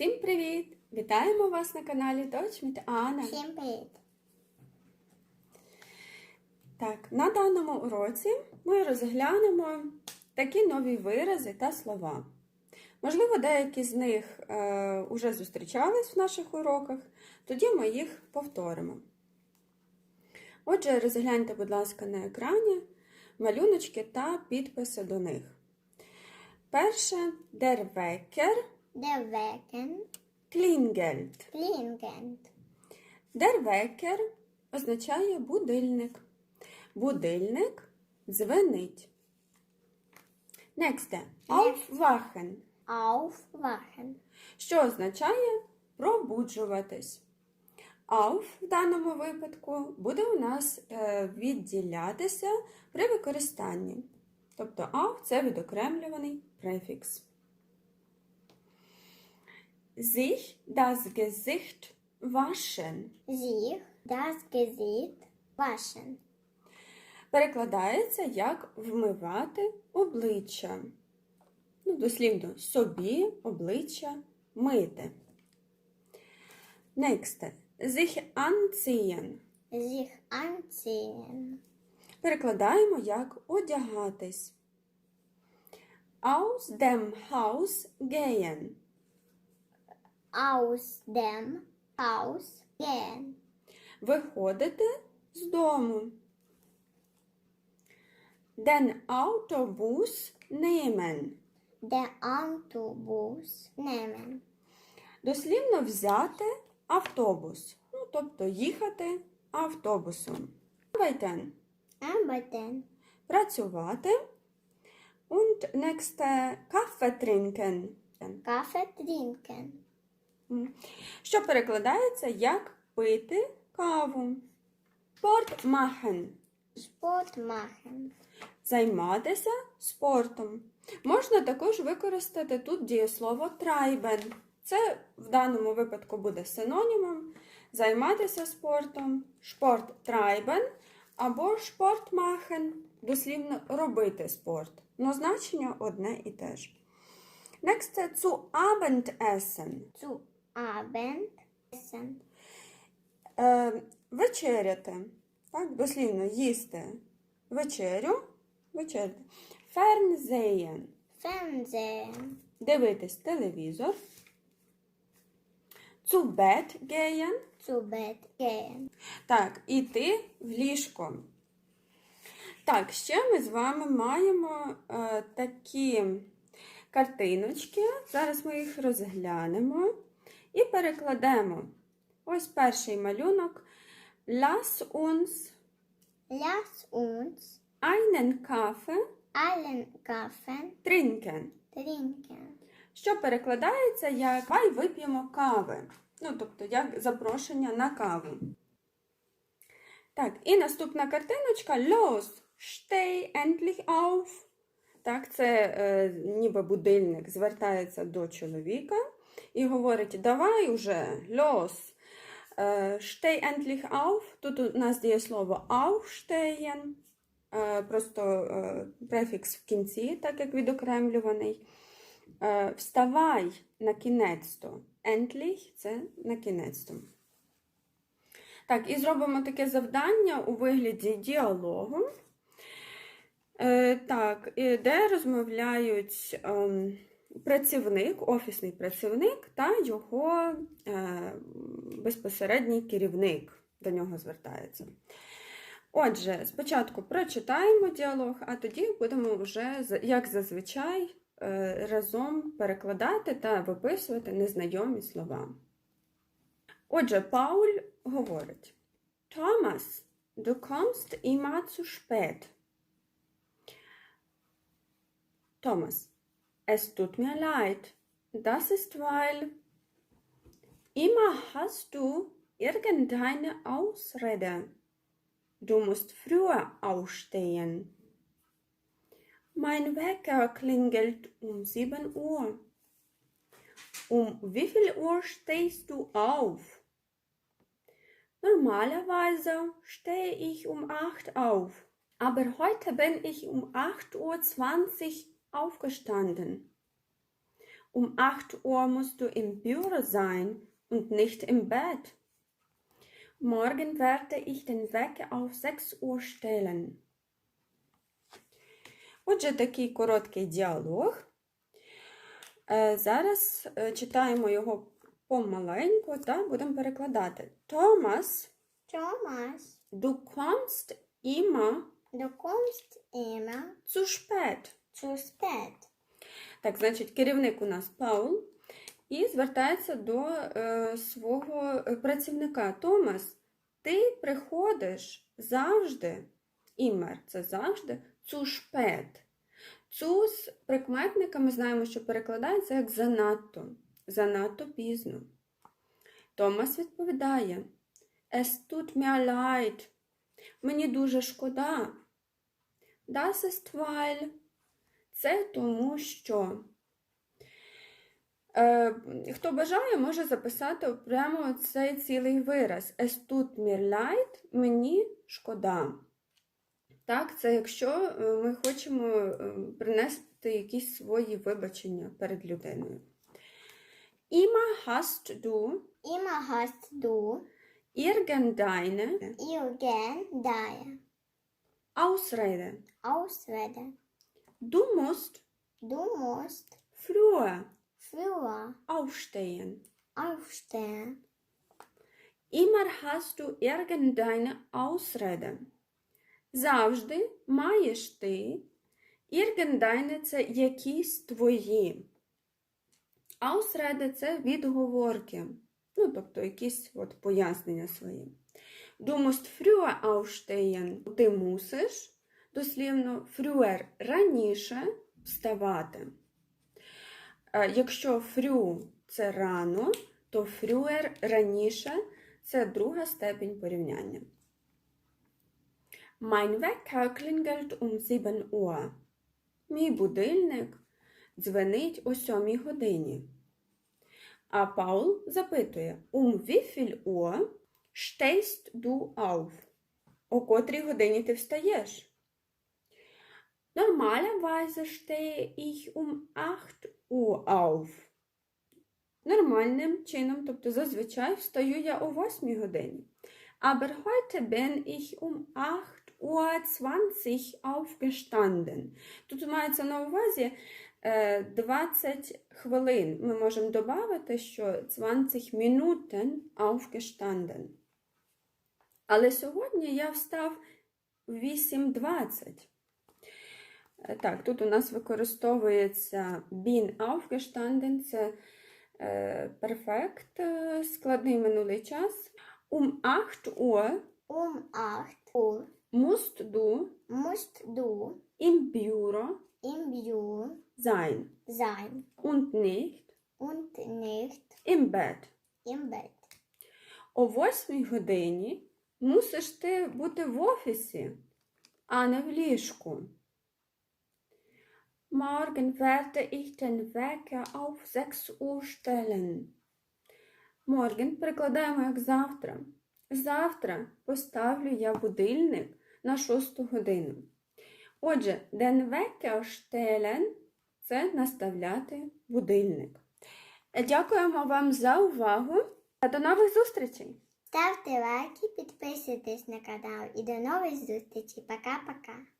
Всім привіт! Вітаємо вас на каналі mit Анна. Всім привіт! Так, на даному уроці ми розглянемо такі нові вирази та слова. Можливо, деякі з них е, уже зустрічались в наших уроках, тоді ми їх повторимо. Отже, розгляньте, будь ласка, на екрані малюночки та підписи до них. Перше Wecker Der Wecken klingelt. klingelt. Der Wecker означає будильник. Будильник дзвенить. Next. Aufwachen, Aufwachen. що означає пробуджуватись. Auf в даному випадку буде у нас е, відділятися при використанні. Тобто auf це відокремлюваний префікс. Sich das Gesicht waschen. Sich das Gesicht waschen. перекладається як вмивати обличчя. Ну, дослівно, собі обличчя мити. Next. Sich anziehen. Sich anziehen. Перекладаємо як одягатись. Aus dem Haus gehen. Aus dem Haus gehen. Виходити з дому. Den Autobus nehmen. Der Autobus nehmen. Дослівно взяти автобус. Ну, тобто їхати автобусом. Arbeiten – Arbeiten. працювати. Und е, Kaffee trinken. Kaffee trinken. Що перекладається як пити каву. Sport machen. займатися спортом. Можна також використати тут дієслово treiben. Це в даному випадку буде синонімом займатися спортом, спорт treiben або спорт machen, дослівно робити спорт. Но значення одне і те ж. Next це zu Abendessen. Zu Abendessen. Е, вечеряти. Так, дослівно їсти вечерю. Вечеряти. Fernsehen. Fernsehen. Дивитись телевізор. Zu Bett gehen. Zu Bett gehen. Так, іти в ліжко. Так, ще ми з вами маємо е, такі картиночки. Зараз ми їх розглянемо і перекладемо. Ось перший малюнок. Lass uns Lass uns einen Kaffee allen Kaffee trinken. trinken. Що перекладається як «Давай вип'ємо кави. Ну, тобто, як запрошення на каву. Так, і наступна картиночка Los, steh endlich auf. Так, це е, ніби будильник звертається до чоловіка і говорить: Давай уже, е, steh endlich auf. Тут у нас діє слово aufstehen, е, просто е, префікс в кінці, так як відокремлюваний. Е, Вставай на кінець-то. Endlich – це на кінець-то. Так, і зробимо таке завдання у вигляді діалогу. Так, де розмовляють ем, працівник, офісний працівник та його е, безпосередній керівник до нього звертається. Отже, спочатку прочитаємо діалог, а тоді будемо вже, як зазвичай, е, разом перекладати та виписувати незнайомі слова. Отже, Пауль говорить: Томас, du kommst immer zu spät. Thomas, es tut mir leid. Das ist weil immer hast du irgendeine Ausrede. Du musst früher aufstehen. Mein Wecker klingelt um 7 Uhr. Um wie viel Uhr stehst du auf? Normalerweise stehe ich um 8 auf, aber heute bin ich um 8.20 Uhr aufgestanden. Um 8 Uhr musst du im Büro sein und nicht im Bett. Morgen werde ich den Wecker auf 6 Uhr stellen. Отже, такий короткий діалог. Е, Зараз е, читаємо його помаленьку та будемо перекладати. Томас, Thomas, du kommst immer du kommst immer zu spät. Zu spät. Так, значить, керівник у нас Паул і звертається до е, свого е, працівника Томас. Ти приходиш завжди, імер це завжди, zu spät. Цу з прикметниками знаємо, що перекладається як занадто, занадто пізно. Томас відповідає: Es tut mir leid. Мені дуже шкода. Das ist weil. Це тому що. Е, хто бажає, може записати прямо цей цілий вираз. Es tut mir leid, мені шкода. Так, це якщо е, ми хочемо е, принести якісь свої вибачення перед людиною. Immer hast du Immer hast du irgendeine irgendeine Ausrede. Ausrede. Du musst Du musst früher früher aufstehen. aufstehen. Immer hast du irgendeine Ausrede. Завжди маєш ти irgendeine – це якісь твої. Ausrede – це відговорки. Ну, тобто якісь от пояснення свої. Du musst früher aufstehen. Ти мусиш, дослівно, früher – раніше вставати. Е, Якщо früh – це рано, то früher – раніше – це друга степінь порівняння. Mein Wecker klingelt um 7 Uhr. Мій будильник дзвенить о 7 годині. А Паул запитує, um wie viel Uhr stehst du auf? О котрій годині ти встаєш? Normalerweise stehe ich um 8 Uhr auf. Нормальним чином, тобто зазвичай встаю я о 8 годині. Aber heute bin ich um 8 Uhr 20 aufgestanden. Тут мається на увазі е, 20 хвилин. Ми можемо додати, що 20 Minuten aufgestanden. Але сьогодні я встав в 8.20. Е, Так, тут у нас використовується bin aufgestanden, це е, перфект, е, складний минулий час. Um 8 Uhr Um 8 Uhr musst du musst du im Büro im Büro sein sein und nicht und nicht im Bett. im Bett. О 8 годині мусиш ти бути в офісі, а не в ліжку. Morgen werde ich den Wecker auf 6 Uhr stellen. Morgen перекладаємо як завтра. Завтра поставлю я будильник на 6 годину. Отже, den Wecker stellen – це наставляти будильник. Дякуємо вам за увагу та до нових зустрічей! Ставте лайки, підписуйтесь на канал і до нових зустрічей. Пока-пока.